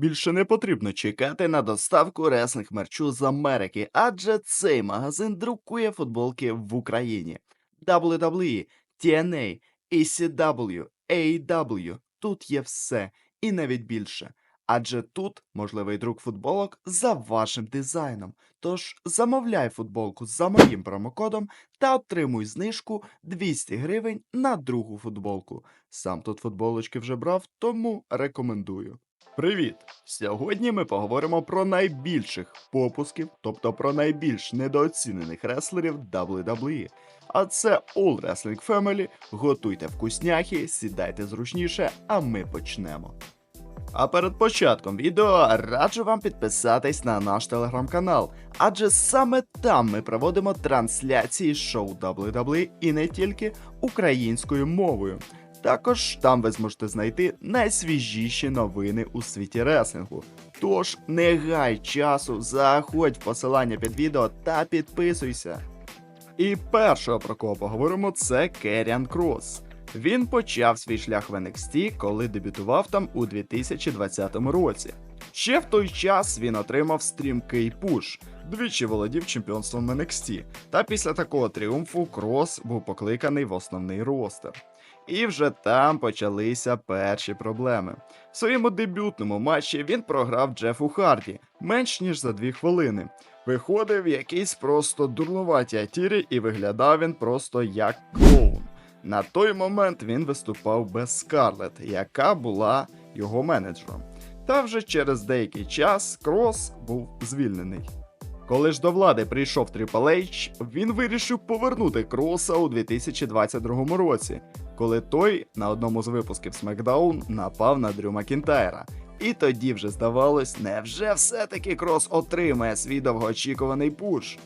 Більше не потрібно чекати на доставку реслинг мерчу з Америки, адже цей магазин друкує футболки в Україні. WWE, TNA, ECW, AEW – тут є все і навіть більше. Адже тут можливий друк футболок за вашим дизайном. Тож замовляй футболку за моїм промокодом та отримуй знижку 200 гривень на другу футболку. Сам тут футболочки вже брав, тому рекомендую. Привіт! Сьогодні ми поговоримо про найбільших попусків, тобто про найбільш недооцінених реслерів WWE. А це All Wrestling Family. Готуйте вкусняхи, сідайте зручніше, а ми почнемо. А перед початком відео раджу вам підписатись на наш телеграм-канал, адже саме там ми проводимо трансляції шоу WWE і не тільки українською мовою. Також там ви зможете знайти найсвіжіші новини у світі реслінгу. Тож не гай часу, заходь в посилання під відео та підписуйся. І першого про кого поговоримо, це Керіан Кросс. Він почав свій шлях в NXT, коли дебютував там у 2020 році. Ще в той час він отримав стрімкий пуш, двічі володів чемпіонством NXT, та після такого тріумфу Крос був покликаний в основний ростер. І вже там почалися перші проблеми. В своєму дебютному матчі він програв Джефу Харді менш ніж за дві хвилини. Виходив якийсь просто дурнуваті атірі, і виглядав він просто як клоун. На той момент він виступав без Скарлет, яка була його менеджером. Та вже через деякий час Крос був звільнений. Коли ж до влади прийшов Triple H, він вирішив повернути Кроса у 2022 році, коли той на одному з випусків SmackDown напав на Дрю Макінтайра. І тоді вже здавалось, невже все-таки Крос отримає свій довгоочікуваний пуш.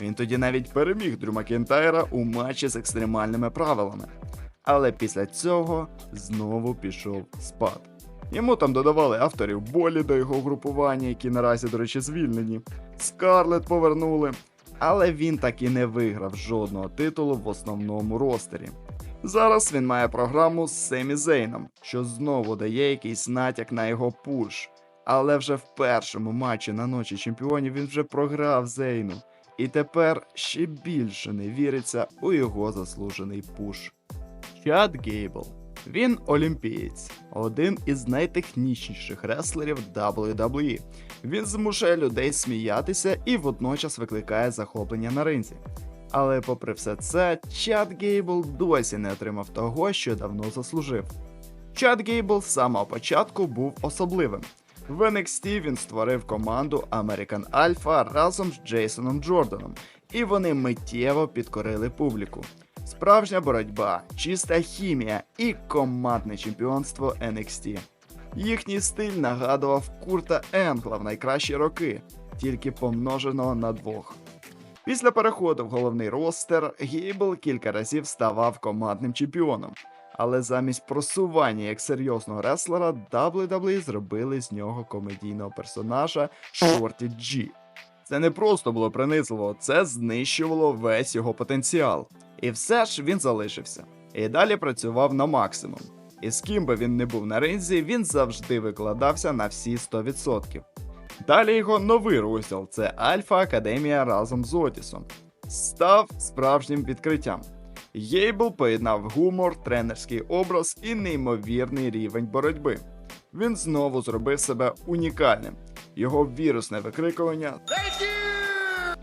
Він тоді навіть переміг Дрю Макінтайра у матчі з екстремальними правилами. Але після цього знову пішов спад. Йому там додавали авторів болі до його групування, які наразі, до речі, звільнені. Скарлет повернули, але він так і не виграв жодного титулу в основному ростері. Зараз він має програму з Семі Зейном, що знову дає якийсь натяк на його пуш. Але вже в першому матчі на ночі чемпіонів він вже програв Зейну. І тепер ще більше не віриться у його заслужений пуш. Чад Гейбл. Він олімпієць, один із найтехнічніших реслерів WWE. Він змушує людей сміятися і водночас викликає захоплення на ринзі. Але попри все це, Чад Гейбл досі не отримав того, що давно заслужив. Чад Гейбл з самого початку був особливим. В NXT він створив команду American Alpha разом з Джейсоном Джорданом, і вони миттєво підкорили публіку. Справжня боротьба, чиста хімія і командне чемпіонство NXT. Їхній стиль нагадував Курта Енгла в найкращі роки, тільки помноженого на двох. Після переходу в головний ростер Гейбл кілька разів ставав командним чемпіоном. Але замість просування як серйозного реслера WWE зробили з нього комедійного персонажа Шорті Джі. Це не просто було принизливо, це знищувало весь його потенціал. І все ж він залишився. І далі працював на максимум. І з ким би він не був на ринзі, він завжди викладався на всі 100%. Далі його новий розділ це Альфа Академія разом з Отісом. Став справжнім відкриттям. Єйбл поєднав гумор, тренерський образ і неймовірний рівень боротьби. Він знову зробив себе унікальним. Його вірусне викрикування.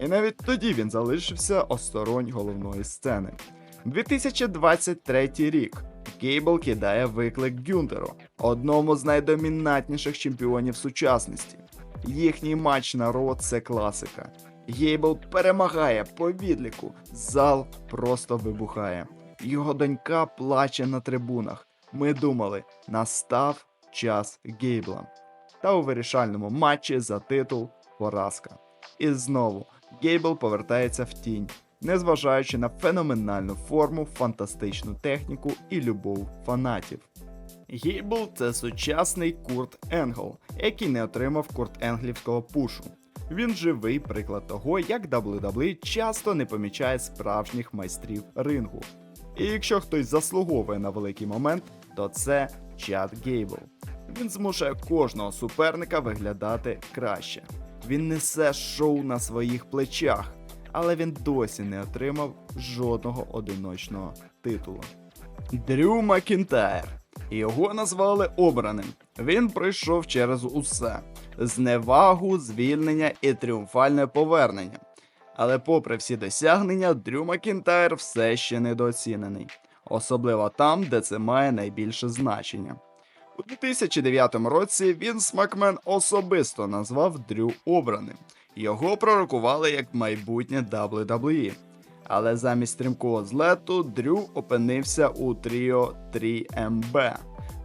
І навіть тоді він залишився осторонь головної сцени. 2023 рік. Гейбл кидає виклик Гюнтеру, одному з найдомінантніших чемпіонів сучасності. Їхній матч на Ро – це класика. Гейбл перемагає по відліку, зал просто вибухає. Його донька плаче на трибунах. Ми думали, настав час Гейбла. Та у вирішальному матчі за титул поразка. І знову Гейбл повертається в тінь, незважаючи на феноменальну форму, фантастичну техніку і любов фанатів. Гейбл це сучасний Курт Енгл, який не отримав Курт Енглівського пушу. Він живий приклад того, як WWE часто не помічає справжніх майстрів рингу. І якщо хтось заслуговує на великий момент, то це Чад Гейбл. Він змушує кожного суперника виглядати краще. Він несе шоу на своїх плечах, але він досі не отримав жодного одиночного титулу. Дрю Макінтайр. Його назвали обраним. Він пройшов через усе: зневагу, звільнення і тріумфальне повернення. Але, попри всі досягнення, Дрю Макінтайр все ще недооцінений, особливо там, де це має найбільше значення. У 2009 році Вінс Макмен особисто назвав Дрю обраним. Його пророкували як майбутнє WWE. Але замість стрімкого злету Дрю опинився у тріо 3MB,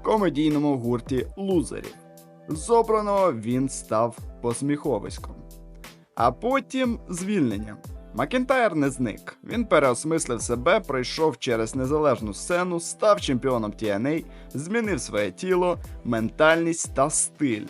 комедійному гурті лузерів. З обраного він став посміховиськом. А потім звільнення. Макінтайр не зник. Він переосмислив себе, пройшов через незалежну сцену, став чемпіоном TNA, змінив своє тіло, ментальність та стиль.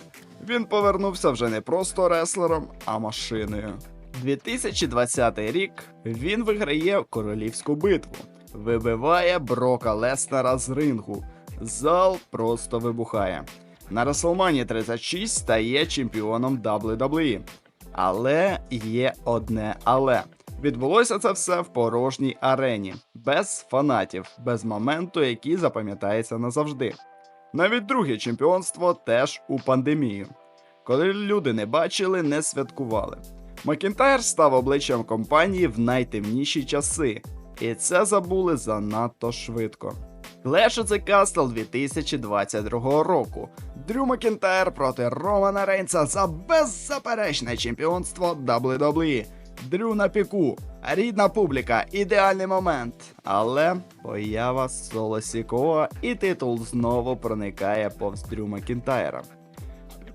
Він повернувся вже не просто реслером, а машиною. 2020 рік він виграє королівську битву, вибиває Брока Леснера з рингу. Зал просто вибухає. На WrestleMania 36 стає чемпіоном WWE. Але є одне але. Відбулося це все в порожній арені, без фанатів, без моменту, який запам'ятається назавжди. Навіть друге чемпіонство теж у пандемію. Коли люди не бачили, не святкували. Макінтайр став обличчям компанії в найтемніші часи, і це забули занадто швидко. Clash of the Castle 2022 року. Дрю Макінтайр проти Романа Рейнса за беззаперечне чемпіонство WWE. Дрю на піку, рідна публіка, ідеальний момент. Але поява Соло Сікоа і титул знову проникає повз Дрю Макінтайра.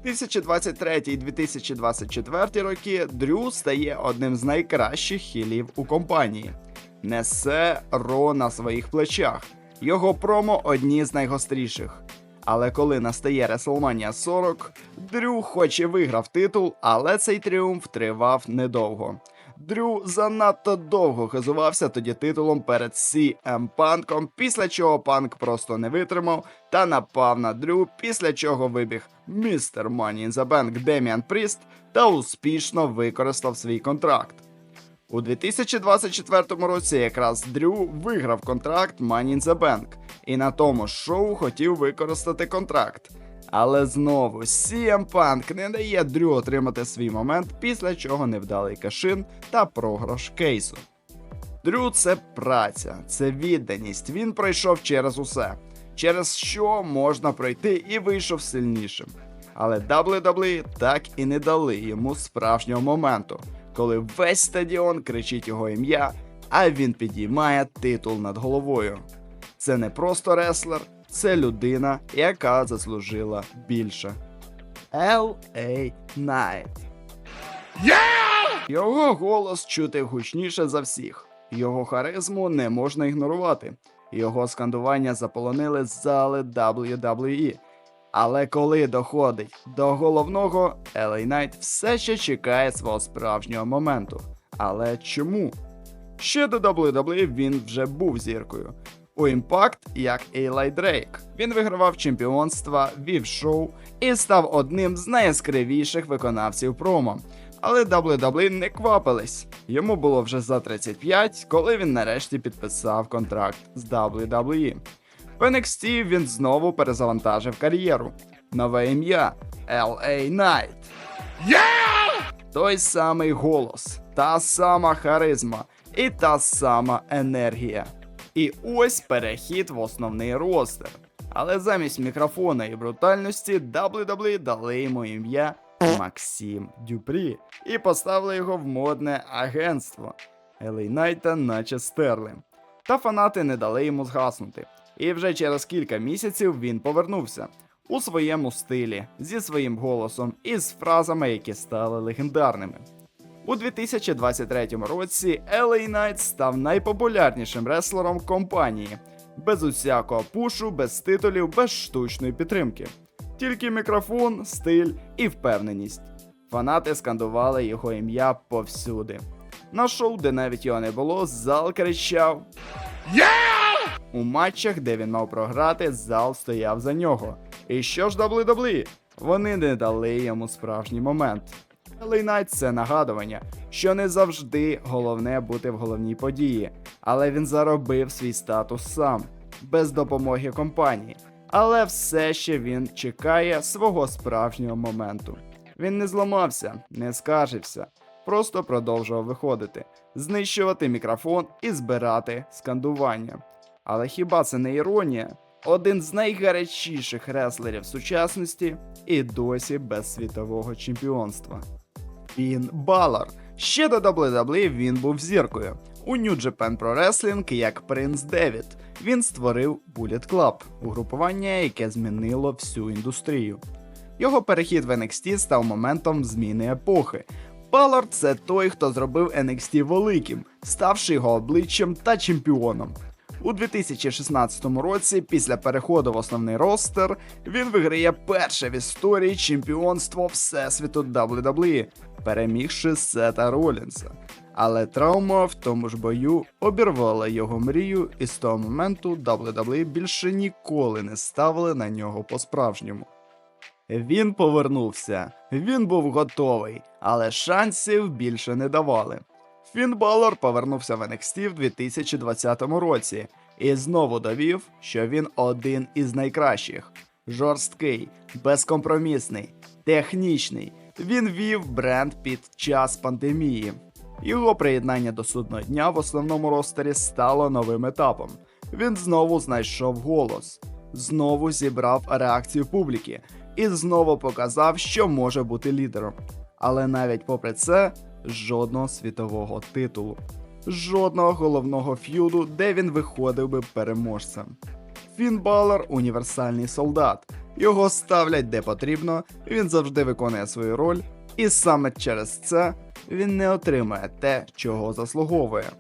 2023 і 2024 роки Дрю стає одним з найкращих хілів у компанії. Несе Ро на своїх плечах. Його промо одні з найгостріших. Але коли настає WrestleMania 40, Дрю хоч і виграв титул, але цей тріумф тривав недовго. Дрю занадто довго хизувався тоді титулом перед CM Панком, після чого Панк просто не витримав та напав на Дрю, після чого вибіг містер Money in the Bank Деміан Пріст та успішно використав свій контракт. У 2024 році якраз Дрю виграв контракт Money in the Bank і на тому шоу хотів використати контракт. Але знову CM Punk не дає Дрю отримати свій момент, після чого невдалий кашин та програш кейсу. Дрю це праця, це відданість. Він пройшов через усе, через що можна пройти і вийшов сильнішим. Але WWE так і не дали йому справжнього моменту, коли весь стадіон кричить його ім'я, а він підіймає титул над головою. Це не просто реслер, це людина, яка заслужила більше. L.A. Knight. Його голос чути гучніше за всіх. Його харизму не можна ігнорувати. Його скандування заполонили зали WWE. Але коли доходить до головного, LA Knight все ще чекає свого справжнього моменту. Але чому? Ще до WWE він вже був зіркою. У Impact як Ейлай Дрейк. Він вигравав чемпіонства, вів шоу і став одним з найяскравіших виконавців промо. Але WWE не квапились. Йому було вже за 35, коли він нарешті підписав контракт з WWE. В NXT він знову перезавантажив кар'єру. Нове ім'я LA Knight. Той самий голос, та сама харизма і та сама енергія. І ось перехід в основний ростер. Але замість мікрофона і брутальності WWE дали йому ім'я Максим Дюпрі і поставили його в модне агентство. Елей Найта наче стерли. Та фанати не дали йому згаснути. І вже через кілька місяців він повернувся у своєму стилі, зі своїм голосом і з фразами, які стали легендарними. У 2023 році LA Knight став найпопулярнішим реслером компанії, без усякого пушу, без титулів, без штучної підтримки. Тільки мікрофон, стиль і впевненість. Фанати скандували його ім'я повсюди. На шоу, де навіть його не було, зал кричав У матчах, де він мав програти, зал стояв за нього. І що ж WWE? Вони не дали йому справжній момент. LA – це нагадування, що не завжди головне бути в головній події, але він заробив свій статус сам, без допомоги компанії. Але все ще він чекає свого справжнього моменту. Він не зламався, не скаржився, просто продовжував виходити, знищувати мікрофон і збирати скандування. Але хіба це не іронія? Один з найгарячіших реслерів сучасності і досі без світового чемпіонства. Фін Балор. Ще до WWE він був зіркою. У New Japan Pro Wrestling як Принц Девід. Він створив Bullet Club, угрупування, яке змінило всю індустрію. Його перехід в NXT став моментом зміни епохи. Балор це той, хто зробив NXT великим, ставши його обличчям та чемпіоном. У 2016 році, після переходу в основний ростер, він виграє перше в історії чемпіонство Всесвіту WWE, перемігши Сета Ролінса. Але травма в тому ж бою обірвала його мрію, і з того моменту WWE більше ніколи не ставили на нього по-справжньому. Він повернувся, він був готовий, але шансів більше не давали. Фін Балор повернувся в NXT в 2020 році і знову довів, що він один із найкращих. Жорсткий, безкомпромісний, технічний. Він вів бренд під час пандемії. Його приєднання до судного дня в основному ростері стало новим етапом. Він знову знайшов голос, знову зібрав реакцію публіки і знову показав, що може бути лідером. Але навіть попри це, жодного світового титулу, жодного головного ф'юду, де він виходив би переможцем. Фін Балор універсальний солдат. Його ставлять де потрібно, він завжди виконує свою роль, і саме через це він не отримає те, чого заслуговує.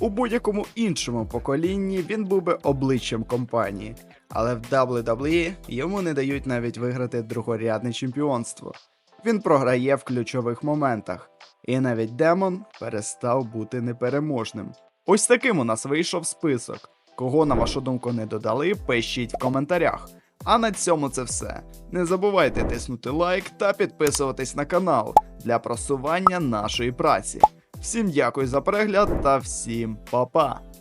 У будь-якому іншому поколінні він був би обличчям компанії, але в WWE йому не дають навіть виграти другорядне чемпіонство. Він програє в ключових моментах, і навіть демон перестав бути непереможним. Ось таким у нас вийшов список. Кого, на вашу думку, не додали, пишіть в коментарях. А на цьому це все. Не забувайте тиснути лайк та підписуватись на канал для просування нашої праці. Всім дякую за перегляд та всім па-па!